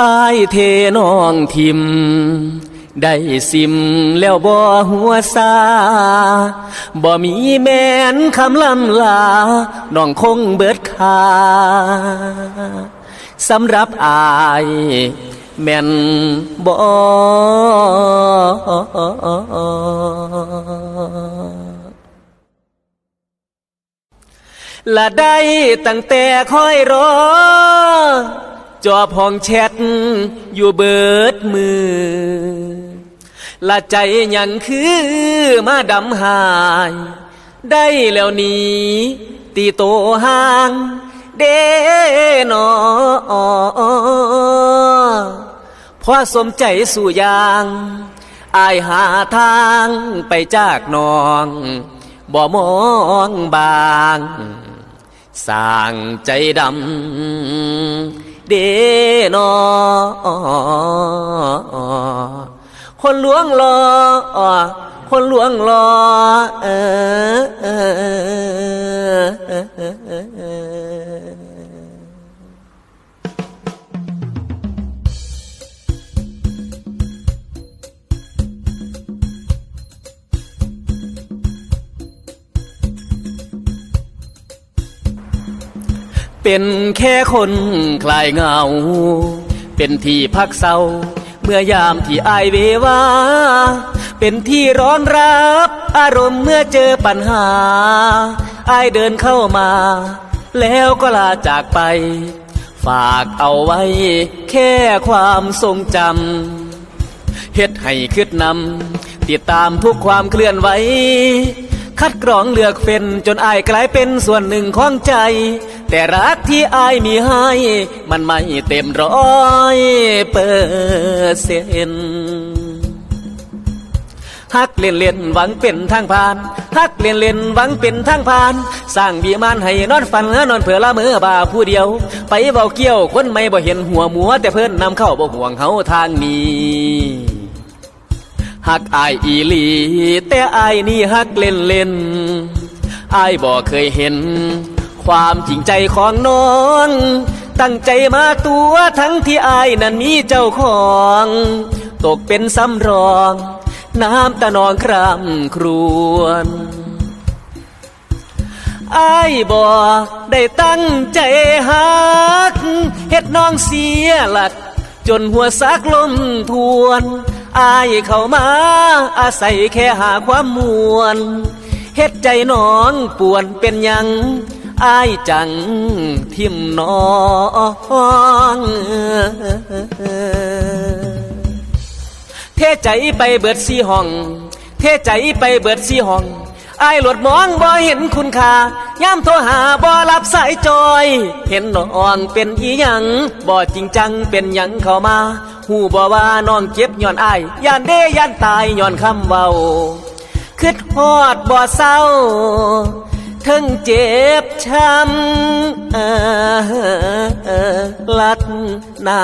อายเทน้องทิม ได้สิมแล้วบ่หัวซาบ่มีแม่นคำลำลา น้องคงเบิดคาสำหรับอายแม่นบ่ละได้ตั้งแต่คอยรอ จอบห้องแชทอยู่เบิดมือ ละใจยังคือมาดำหาย ได้แล้วนี้ตีโตห่าง เด้นอพอสมใจสู่ยาง อายหาทางไปจากนองบ่มองบาง สร้างใจดำ เดนอคนหลวงรอคนหลวงรอเออเออเออ เป็นแค่คนคลายเหงา เป็นที่พักเศร้า เมื่อยามที่อายเววา เป็นที่ร้อนรับอารมณ์เมื่อเจอปัญหา อายเดินเข้ามา แล้วก็ลาจากไป ฝากเอาไว้ แค่ความทรงจำเฮ็ดให้คืดนำติดตามทุกความเคลื่อนไหว คัดกรองเลือกเฟ้นจนอายกลายเป็นส่วนหนึ่งของใจ แต่รักที่อายมีให้ มันไม่เต็มร้อยเปอร์เซ็นต์ฮักเล่นเล่นหวังเป็นทางผ่านฮักเล่นเล่นหวังเป็นทางผ่าน สร้างบีมานให้นอนฝันนอนเผื่อละเมือบาผู้เดียว ไปเบาเกี้ยวคนไม่บ่เห็นหัวหมัวแต่เพิ่อนนำเข้าบ่ห่วงเฮาทางนี้ ฮักอายอีหลี แต่อายนี่ฮักเล่นเล่นอายบ่เคยเห็น ความจริงใจของน้อง ตั้งใจมาตัวทั้งที่อายนั้นมีเจ้าของ ตกเป็นสำรอง น้ำตานองครำครวญอายบ่ได้ตั้งใจฮักเฮ็ดน้องเสียหลัก จนหัวซักลมทวน อายเข้ามาอาศัยแค่หาความมวลเฮ็ดใจน้องป่วนเป็นยังอายจังทิมน้องเทใจไปเบิดสีห้อง เทใจไปเบิดสีห้องอายหลดมองบ่เห็นคุณค่าย่ำโทรหาบ่รับสายจอย เห็นน้องเป็นอีหยังบ่จริงจังเป็นหยังเข้ามา หูบ่ว่าน้องเจ็บย้อนอายย่านเด้ย่านตายย้อนคำเว้าคิดฮอดบ่เศร้าทั้งเจ็บช้ำลัดนา